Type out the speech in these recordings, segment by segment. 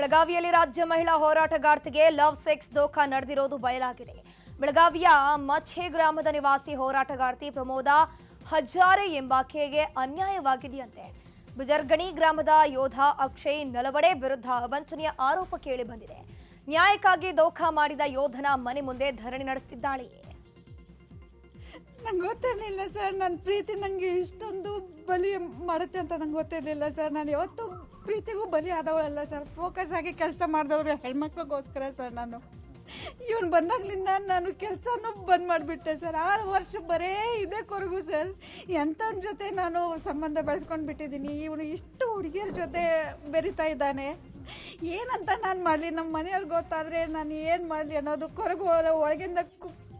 ಬೆಳಗಾವಿಯಲ್ಲಿ ರಾಜ್ಯ ಮಹಿಳಾ ಹೋರಾಟಗಾರ್ತಿಗೆ ಲವ್ ಸೆಕ್ಸ್ ದೋಖಾ ನಡೆದಿರೋದು ಬಯಲಾಗಿದೆ. ಬೆಳಗಾವಿಯ ಮಚ್ಛೆ ಗ್ರಾಮದ ನಿವಾಸಿ ಹೋರಾಟಗಾರ್ತಿ ಪ್ರಮೋದ ಹಜಾರೆ ಎಂಬಾಕೆಗೆ ಅನ್ಯಾಯವಾಗಿದೆಯಂತೆ. ಬುಜರ್ಗಣಿ ಗ್ರಾಮದ ಯೋಧ ಅಕ್ಷಯ್ ನಲವಡೆ ವಿರುದ್ಧ ವಂಚನೆಯ ಆರೋಪ ಕೇಳಿ ಬಂದಿದೆ. ನ್ಯಾಯಕ್ಕಾಗಿ ದೋಖಾ ಮಾಡಿದ ಯೋಧನ ಮನೆ ಮುಂದೆ ಧರಣಿ ನಡೆಸುತ್ತಿದ್ದಾಳೆ ನಂಗೆ ಗೊತ್ತಿರಲಿಲ್ಲ ಸರ್. ನನ್ನ ಪ್ರೀತಿ ನನಗೆ ಇಷ್ಟೊಂದು ಬಲಿ ಮಾಡುತ್ತೆ ಅಂತ ನಂಗೆ ಗೊತ್ತಿರಲಿಲ್ಲ ಸರ್. ನಾನು ಯಾವತ್ತೂ ಪ್ರೀತಿಗೂ ಬಲಿ ಆದವಳಲ್ಲ ಸರ್. ಫೋಕಸ್ ಆಗಿ ಕೆಲಸ ಮಾಡಿದವ್ರು ಹೆಣ್ಮಕ್ಳಿಗೋಸ್ಕರ ಸರ್ ನಾನು. ಇವನು ಬಂದಾಗ್ಲಿಂದ ನಾನು ಕೆಲಸನೂ ಬಂದ್ ಮಾಡಿಬಿಟ್ಟೆ ಸರ್. ಆರು ವರ್ಷ ಬರೇ ಇದೆ ಕೊರಗು ಸರ್. ಎಂಥವ್ನ ಜೊತೆ ನಾನು ಸಂಬಂಧ ಬೆಳೆಸ್ಕೊಂಡು ಬಿಟ್ಟಿದ್ದೀನಿ. ಇವನು ಇಷ್ಟು ಹುಡುಗಿಯರ ಜೊತೆ ಬೆರಿತಾ ಇದ್ದಾನೆ. ಏನಂತ ನಾನು ಮಾಡಲಿ? ನಮ್ಮ ಮನೆಯವ್ರಿಗೆ ಗೊತ್ತಾದರೆ ನಾನು ಏನು ಮಾಡಲಿ ಅನ್ನೋದು ಕೊರಗು ಒಳಗಿಂದ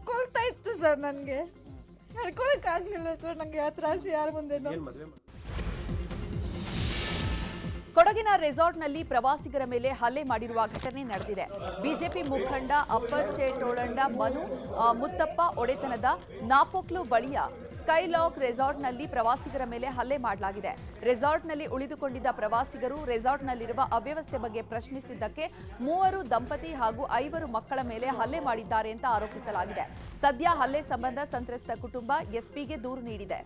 ಕೊಲ್ತಾ ಇತ್ತು ಸರ್ ನನಗೆ. ನಡ್ಕೊಳಕ್ಕಾಗಲಿಲ್ಲ ಸರ್. ನನಗೆ ಆ ತ್ರಾಸು ಯಾರು ಮುಂದೆನೂ ಕೊಡಗಿನ ರೆಸಾರ್ಟ್ನಲ್ಲಿ ಪ್ರವಾಸಿಗರ ಮೇಲೆ ಹಲ್ಲೆ ಮಾಡಿರುವ ಘಟನೆ ನಡೆದಿದೆ. ಬಿಜೆಪಿ ಮುಖಂಡ ಅಪ್ಪಚ್ಚೇಟೋಳಂಡ ಮನು ಆ, ಮುತ್ತಪ್ಪ ಒಡೆತನದ ನಾಪೋಕ್ಲು ಬಳಿಯ ಸ್ಕೈಲಾಕ್ ರೆಸಾರ್ಟ್ನಲ್ಲಿ ಪ್ರವಾಸಿಗರ ಮೇಲೆ ಹಲ್ಲೆ ಮಾಡಲಾಗಿದೆ. ರೆಸಾರ್ಟ್ನಲ್ಲಿ ಉಳಿದುಕೊಂಡಿದ್ದ ಪ್ರವಾಸಿಗರು ರೆಸಾರ್ಟ್ನಲ್ಲಿರುವ ಅವ್ಯವಸ್ಥೆ ಬಗ್ಗೆ ಪ್ರಶ್ನಿಸಿದ್ದಕ್ಕೆ ಮೂವರು ದಂಪತಿ ಹಾಗೂ ಐವರು ಮಕ್ಕಳ ಮೇಲೆ ಹಲ್ಲೆ ಮಾಡಿದ್ದಾರೆ ಅಂತ ಆರೋಪಿಸಲಾಗಿದೆ. ಸದ್ಯ ಹಲ್ಲೆ ಸಂಬಂಧ ಸಂತ್ರಸ್ತ ಕುಟುಂಬ ಎಸ್ಪಿಗೆ ದೂರು ನೀಡಿದೆ.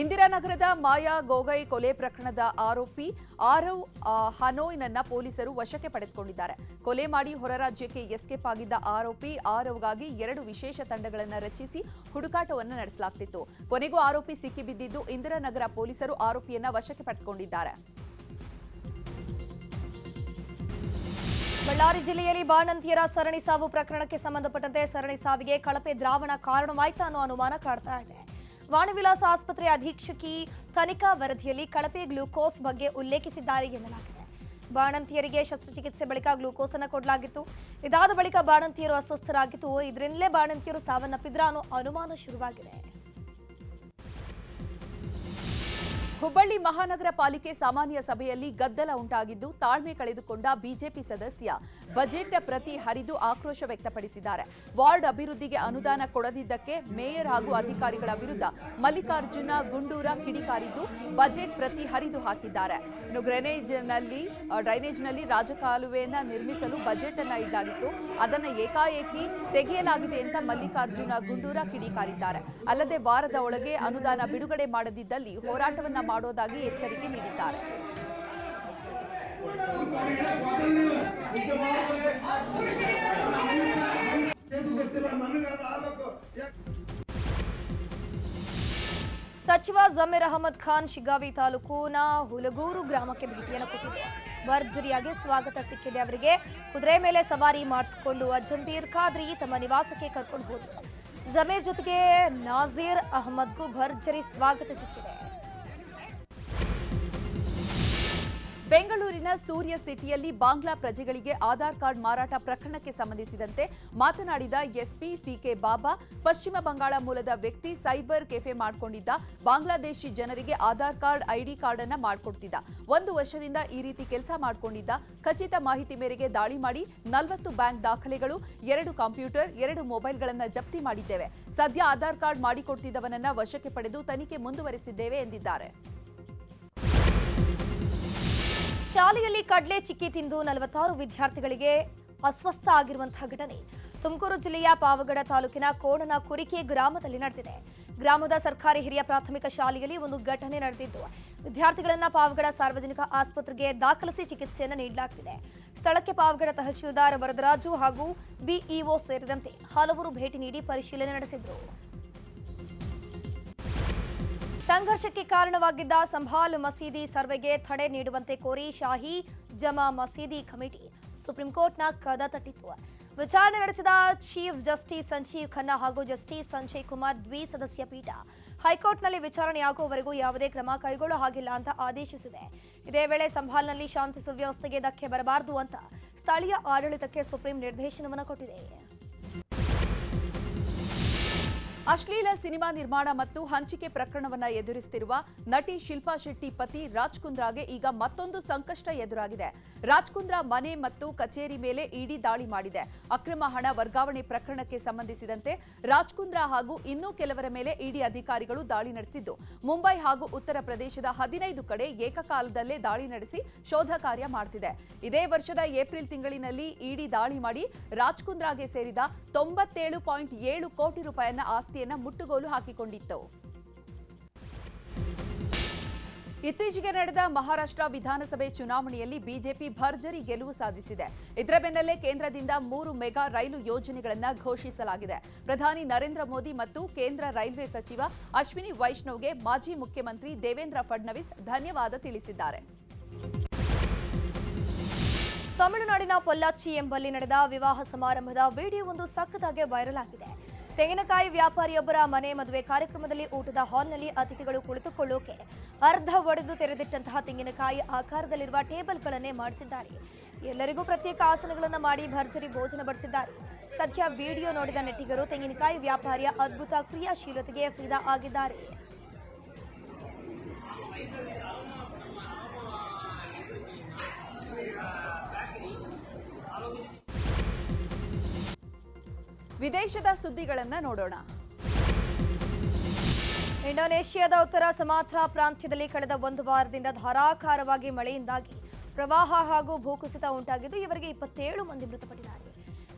ಇಂದಿರಾನಗರದ ಮಾಯಾ ಗೋಗೈ ಕೊಲೆ ಪ್ರಕರಣದ ಆರೋಪಿ ಆರವ್ ಹನೋಯ್ನನ್ನ ಪೊಲೀಸರು ವಶಕ್ಕೆ ಪಡೆದುಕೊಂಡಿದ್ದಾರೆ. ಕೊಲೆ ಮಾಡಿ ಹೊರ ರಾಜ್ಯಕ್ಕೆ ಎಸ್ಕೇಪ್ ಆಗಿದ್ದ ಆರೋಪಿ ಆರವ್ಗಾಗಿ ಎರಡು ವಿಶೇಷ ತಂಡಗಳನ್ನು ರಚಿಸಿ ಹುಡುಕಾಟವನ್ನು ನಡೆಸಲಾಗ್ತಿತ್ತು. ಕೊನೆಗೂ ಆರೋಪಿ ಸಿಕ್ಕಿಬಿದ್ದಿದ್ದು ಇಂದಿರಾನಗರ ಪೊಲೀಸರು ಆರೋಪಿಯನ್ನ ವಶಕ್ಕೆ ಪಡೆದುಕೊಂಡಿದ್ದಾರೆ. ಬಳ್ಳಾರಿ ಜಿಲ್ಲೆಯಲ್ಲಿ ಬಾಣಂತಿಯರ ಸರಣಿ ಸಾವು ಪ್ರಕರಣಕ್ಕೆ ಸಂಬಂಧಪಟ್ಟಂತೆ ಸರಣಿ ಸಾವಿಗೆ ಕಳಪೆ ದ್ರಾವಣ ಕಾರಣವಾಯ್ತಾ ಅನ್ನೋ ಅನುಮಾನ ಕಾಡ್ತಾ ಇದೆ. ವಾಣಿವಿಲಾಸ ಆಸ್ಪತ್ರೆ ಅಧೀಕ್ಷಕಿ ತನಿಖಾ ವರದಿಯಲ್ಲಿ ಕಳಪೆ ಗ್ಲೂಕೋಸ್ ಬಗ್ಗೆ ಉಲ್ಲೇಖಿಸಿದ್ದಾರೆ ಎನ್ನಲಾಗಿದೆ. ಬಾಣಂತಿಯರಿಗೆ ಶಸ್ತ್ರಚಿಕಿತ್ಸೆ ಬಳಿಕ ಗ್ಲೂಕೋಸ್ ಅನ್ನು ಕೊಡಲಾಗಿತ್ತು. ಇದಾದ ಬಳಿಕ ಬಾಣಂತಿಯರು ಅಸ್ವಸ್ಥರಾಗಿದ್ದು ಇದರಿಂದಲೇ ಬಾಣಂತಿಯರು ಸಾವನ್ನಪ್ಪಿದ್ರ ಅನ್ನೋ ಅನುಮಾನ ಶುರುವಾಗಿದೆ. ಹುಬ್ಬಳ್ಳಿ ಮಹಾನಗರ ಪಾಲಿಕೆ ಸಾಮಾನ್ಯ ಸಭೆಯಲ್ಲಿ ಗದ್ದಲ ಉಂಟಾಗಿದ್ದು ತಾಳ್ಮೆ ಕಳೆದುಕೊಂಡ ಬಿಜೆಪಿ ಸದಸ್ಯ ಬಜೆಟ್ ಪ್ರತಿ ಹರಿದು ಆಕ್ರೋಶ ವ್ಯಕ್ತಪಡಿಸಿದ್ದಾರೆ. ವಾರ್ಡ್ ಅಭಿವೃದ್ಧಿಗೆ ಅನುದಾನ ಕೊಡದಿದ್ದಕ್ಕೆ ಮೇಯರ್ ಹಾಗೂ ಅಧಿಕಾರಿಗಳ ವಿರುದ್ಧ ಮಲ್ಲಿಕಾರ್ಜುನ ಗುಂಡೂರ ಕಿಡಿಕಾರಿದ್ದು ಬಜೆಟ್ ಪ್ರತಿ ಹರಿದು ಹಾಕಿದ್ದಾರೆ. ಇನ್ನು ಗ್ರೆನೇಜ್ನಲ್ಲಿ ಡ್ರೈನೇಜ್ನಲ್ಲಿ ರಾಜಕಾಲುವೆಯನ್ನ ನಿರ್ಮಿಸಲು ಬಜೆಟ್ ಅನ್ನ ಇಡಲಾಗಿತ್ತು. ಅದನ್ನು ಏಕಾಏಕಿ ತೆಗೆಯಲಾಗಿದೆ ಅಂತ ಮಲ್ಲಿಕಾರ್ಜುನ ಗುಂಡೂರ ಕಿಡಿಕಾರಿದ್ದಾರೆ. ಅಲ್ಲದೆ ವಾರದ ಒಳಗೆ ಅನುದಾನ ಬಿಡುಗಡೆ ಮಾಡದಿದ್ದಲ್ಲಿ ಹೋರಾಟವನ್ನ ಮಾಡೋದಾಗಿ ಎಚ್ಚರಿಕೆ ನೀಡಿದ್ದಾರೆ. ಸಚಿವ ಜಮೀರ್ ಅಹಮದ್ ಖಾನ್ ಶಿಗ್ಗಾವಿ ತಾಲೂಕಿನ ಹುಲಗೂರು ಗ್ರಾಮಕ್ಕೆ ಭೇಟಿಯನ್ನು ಕೊಟ್ಟಿದ್ದು ಭರ್ಜರಿಯಾಗಿ ಸ್ವಾಗತ ಸಿಕ್ಕಿದೆ ಅವರಿಗೆ. ಕುದುರೆ ಮೇಲೆ ಸವಾರಿ ಮಾಡಿಸಿಕೊಂಡು ಅಜಂಬೀರ್ ಖಾದ್ರಿ ತಮ್ಮ ನಿವಾಸಕ್ಕೆ ಕರ್ಕೊಂಡು ಹೋದರು. ಜಮೀರ್ ಜೊತೆಗೆ ನಾಜೀರ್ ಅಹಮದ್ಗೂ ಭರ್ಜರಿ ಸ್ವಾಗತ ಸಿಕ್ಕಿದೆ. ಬೆಂಗಳೂರಿನ ಸೂರ್ಯ ಸಿಟಿಯಲ್ಲಿ ಬಾಂಗ್ಲಾ ಪ್ರಜೆಗಳಿಗೆ ಆಧಾರ್ ಕಾರ್ಡ್ ಮಾರಾಟ ಪ್ರಕರಣಕ್ಕೆ ಸಂಬಂಧಿಸಿದಂತೆ ಮಾತನಾಡಿದ ಎಸ್ಪಿ ಸಿಕೆ ಬಾಬಾ, ಪಶ್ಚಿಮ ಬಂಗಾಳ ಮೂಲದ ವ್ಯಕ್ತಿ ಸೈಬರ್ ಕೆಫೆ ಮಾಡಿಕೊಂಡಿದ್ದ. ಬಾಂಗ್ಲಾದೇಶಿ ಜನರಿಗೆ ಆಧಾರ್ ಕಾರ್ಡ್ ಐಡಿ ಕಾರ್ಡ್ ಅನ್ನ ಮಾಡಿಕೊಡ್ತಿದ್ದ. ಒಂದು ವರ್ಷದಿಂದ ಈ ರೀತಿ ಕೆಲಸ ಮಾಡಿಕೊಂಡಿದ್ದ. ಖಚಿತ ಮಾಹಿತಿ ಮೇರೆಗೆ ದಾಳಿ ಮಾಡಿ ನಲವತ್ತು ಬ್ಯಾಂಕ್ ದಾಖಲೆಗಳು, ಎರಡು ಕಂಪ್ಯೂಟರ್, ಎರಡು ಮೊಬೈಲ್ಗಳನ್ನು ಜಪ್ತಿ ಮಾಡಿದ್ದೇವೆ. ಸದ್ಯ ಆಧಾರ್ ಕಾರ್ಡ್ ಮಾಡಿಕೊಡ್ತಿದ್ದವನನ್ನ ವಶಕ್ಕೆ ಪಡೆದು ತನಿಖೆ ಮುಂದುವರೆಸಿದ್ದೇವೆ ಎಂದಿದ್ದಾರೆ. ಶಾಲೆಯಲ್ಲಿ ಕಡಲೆ ಚಿಕ್ಕಿ ತಿಂದು ನಲವತ್ತಾರು ವಿದ್ಯಾರ್ಥಿಗಳಿಗೆ ಅಸ್ವಸ್ಥ ಆಗಿರುವಂತಹ ಘಟನೆ. ತುಮಕೂರು ಜಿಲ್ಲೆಯ ಪಾವಗಡ ತಾಲೂಕಿನ ಕೋಣನ ಕುರಿಕೆ ಗ್ರಾಮದಲ್ಲಿ ನಡೆದಿದೆ. ಗ್ರಾಮದ ಸರ್ಕಾರಿ ಹಿರಿಯ ಪ್ರಾಥಮಿಕ ಶಾಲೆಯಲ್ಲಿ ಒಂದು ಘಟನೆ ನಡೆದಿದ್ದು, ವಿದ್ಯಾರ್ಥಿಗಳನ್ನ ಪಾವಗಡ ಸಾರ್ವಜನಿಕ ಆಸ್ಪತ್ರೆಗೆ ದಾಖಲಿಸಿ ಚಿಕಿತ್ಸೆಯನ್ನು ನೀಡಲಾಗ್ತಿದೆ. ಸ್ಥಳಕ್ಕೆ ಪಾವಗಡ ತಹಶೀಲ್ದಾರ್ ವರದರಾಜು ಹಾಗೂ ಬಿಇಒ ಸೇರಿದಂತೆ ಹಲವರು ಭೇಟಿ ನೀಡಿ ಪರಿಶೀಲನೆ ನಡೆಸಿದರು. ಸಂಘರ್ಷಕ್ಕೆ ಕಾರಣವಾಗಿದ್ದ ಸಂಭಾಲ್ ಮಸೀದಿ ಸರ್ವೆಗೆ ತಡೆ ನೀಡುವಂತೆ ಕೋರಿ ಶಾಹಿ ಜಮಾ ಮಸೀದಿ ಕಮಿಟಿ ಸುಪ್ರೀಂ ಕೋರ್ಟ್ನ ಕದ ತಟ್ಟಿತು ವಿಚಾರಣೆ ನಡೆಸಿದ ಚೀಫ್ ಜಸ್ಟಿಸ್ ಸಂಜೀವ್ ಖನ್ನಾ ಹಾಗೂ ಜಸ್ಟಿಸ್ ಸಂಜಯ್ ಕುಮಾರ್ ದ್ವಿಸದಸ್ಯ ಪೀಠ. ಹೈಕೋರ್ಟ್ನಲ್ಲಿ ವಿಚಾರಣೆಯಾಗುವವರೆಗೂ ಯಾವುದೇ ಕ್ರಮ ಕೈಗೊಳ್ಳೋ ಹಾಗಿಲ್ಲ ಅಂತ ಆದೇಶಿಸಿದೆ. ಇದೇ ವೇಳೆ ಸಂಭಾಲ್ನಲ್ಲಿ ಶಾಂತಿ ಸುವ್ಯವಸ್ಥೆಗೆ ಧಕ್ಕೆ ಬರಬಾರದು ಅಂತ ಸ್ಥಳೀಯ ಆಡಳಿತಕ್ಕೆ ಸುಪ್ರೀಂ ನಿರ್ದೇಶನವನ್ನು ಕೊಟ್ಟಿದೆ. ಅಶ್ಲೀಲ ಸಿನಿಮಾ ನಿರ್ಮಾಣ ಮತ್ತು ಹಂಚಿಕೆ ಪ್ರಕರಣವನ್ನ ಎದುರಿಸುತ್ತಿರುವ ನಟಿ ಶಿಲ್ಪಾ ಶೆಟ್ಟಿ ಪತಿ ರಾಜ್ ಕುಂದ್ರಾಗೆ ಈಗ ಮತ್ತೊಂದು ಸಂಕಷ್ಟ ಎದುರಾಗಿದೆ. ರಾಜ್ ಕುಂದ್ರಾ ಮನೆ ಮತ್ತು ಕಚೇರಿ ಮೇಲೆ ಇಡಿ ದಾಳಿ ಮಾಡಿದೆ. ಅಕ್ರಮ ಹಣ ವರ್ಗಾವಣೆ ಪ್ರಕರಣಕ್ಕೆ ಸಂಬಂಧಿಸಿದಂತೆ ರಾಜ್ ಕುಂದ್ರಾ ಹಾಗೂ ಇನ್ನೂ ಕೆಲವರ ಮೇಲೆ ಇಡಿ ಅಧಿಕಾರಿಗಳು ದಾಳಿ ನಡೆಸಿದ್ದು, ಮುಂಬೈ ಹಾಗೂ ಉತ್ತರ ಪ್ರದೇಶದ ಹದಿನೈದು ಕಡೆ ಏಕಕಾಲದಲ್ಲೇ ದಾಳಿ ನಡೆಸಿ ಶೋಧ ಕಾರ್ಯ ಮಾಡುತ್ತಿದೆ ಇದೇ ವರ್ಷದ ಏಪ್ರಿಲ್ ತಿಂಗಳಿನಲ್ಲಿ ಇಡಿ ದಾಳಿ ಮಾಡಿ ರಾಜ್ ಕುಂದ್ರಾಗೆ ಸೇರಿದ ತೊಂಬತ್ತೇಳು ಪಾಯಿಂಟ್ ಏಳು ಕೋಟಿ ರೂಪಾಯಿನ ಆಸ್ತಿಯನ್ನ ಮುಟ್ಟುಗೋಲು ಹಾಕಿಕೊಂಡಿತ್ತು. ಇತ್ತೀಚೆಗೆ ನಡೆದ ಮಹಾರಾಷ್ಟ್ರ ವಿಧಾನಸಭೆ ಚುನಾವಣೆಯಲ್ಲಿ ಬಿಜೆಪಿ ಭರ್ಜರಿ ಗೆಲುವು ಸಾಧಿಸಿದೆ. ಇದರ ಬೆನ್ನಲ್ಲೇ ಕೇಂದ್ರದಿಂದ ಮೂರು ಮೆಗಾ ರೈಲು ಯೋಜನೆಗಳನ್ನು ಘೋಷಿಸಲಾಗಿದೆ. ಪ್ರಧಾನಿ ನರೇಂದ್ರ ಮೋದಿ ಮತ್ತು ಕೇಂದ್ರ ರೈಲ್ವೆ ಸಚಿವ ಅಶ್ವಿನಿ ವೈಷ್ಣವ್ಗೆ ಮಾಜಿ ಮುಖ್ಯಮಂತ್ರಿ ದೇವೇಂದ್ರ ಫಡ್ನವೀಸ್ ಧನ್ಯವಾದ ತಿಳಿಸಿದ್ದಾರೆ. ತಮಿಳುನಾಡಿನ ಪೊಲ್ಲಾಚಿ ಎಂಬಲ್ಲಿ ನಡೆದ ವಿವಾಹ ಸಮಾರಂಭದ ವಿಡಿಯೋ ಒಂದು ಸಖತ್ತಾಗಿ ವೈರಲ್ ಆಗಿದೆ. ತೆಂಗಿನಕಾಯಿ ವ್ಯಾಪಾರಿಯೊಬ್ಬರ ಮನೆ ಮದುವೆ ಕಾರ್ಯಕ್ರಮದಲ್ಲಿ ಊಟದ ಹಾಲ್ನಲ್ಲಿ ಅತಿಥಿಗಳು ಕುಳಿತುಕೊಳ್ಳೋಕೆ ಅರ್ಧ ಒಡೆದು ತೆರೆದಿಟ್ಟಂತಹ ತೆಂಗಿನಕಾಯಿ ಆಕಾರದಲ್ಲಿರುವ ಟೇಬಲ್ಗಳನ್ನೇ ಮಾಡಿಸಿದ್ದಾರೆ. ಎಲ್ಲರಿಗೂ ಪ್ರತ್ಯೇಕ ಆಸನಗಳನ್ನು ಮಾಡಿ ಭರ್ಜರಿ ಭೋಜನ ಬಡಿಸಿದ್ದಾರೆ. ಸದ್ಯ ವಿಡಿಯೋ ನೋಡಿದ ನೆಟ್ಟಿಗರು ತೆಂಗಿನಕಾಯಿ ವ್ಯಾಪಾರಿಯ ಅದ್ಭುತ ಕ್ರಿಯಾಶೀಲತೆಗೆ ಫಿದಾ ಆಗಿದ್ದಾರೆ. ವಿದೇಶದ ಸುದ್ದಿಗಳನ್ನು ನೋಡೋಣ. ಇಂಡೋನೇಷ್ಯಾದ ಉತ್ತರ ಸಮಾತ್ರಾ ಪ್ರಾಂತ್ಯದಲ್ಲಿ ಕಳೆದ ಒಂದು ವಾರದಿಂದ ಧಾರಾಕಾರವಾಗಿ ಮಳೆಯಿಂದಾಗಿ ಪ್ರವಾಹ ಹಾಗೂ ಭೂಕುಸಿತ ಉಂಟಾಗಿದ್ದು, ಇವರಿಗೆ ಇಪ್ಪತ್ತೇಳು ಮಂದಿ ಮೃತಪಟ್ಟಿದ್ದಾರೆ.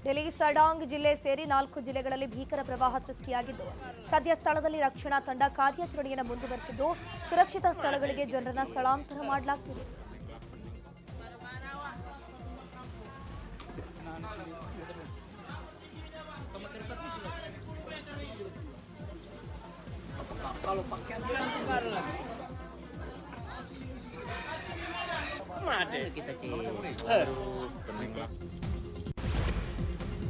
ಡೆಲ್ಲಿ, ಸಡಾಂಗ್ ಜಿಲ್ಲೆ ಸೇರಿ ನಾಲ್ಕು ಜಿಲ್ಲೆಗಳಲ್ಲಿ ಭೀಕರ ಪ್ರವಾಹ ಸೃಷ್ಟಿಯಾಗಿದ್ದು, ಸದ್ಯ ಸ್ಥಳದಲ್ಲಿ ರಕ್ಷಣಾ ತಂಡ ಕಾರ್ಯಾಚರಣೆಯನ್ನು ಮುಂದುವರೆಸಿದ್ದು, ಸುರಕ್ಷಿತ ಸ್ಥಳಗಳಿಗೆ ಜನರನ್ನು ಸ್ಥಳಾಂತರ ಮಾಡಲಾಗ್ತಿದೆ. kalau pakai bilang tukar kita cek.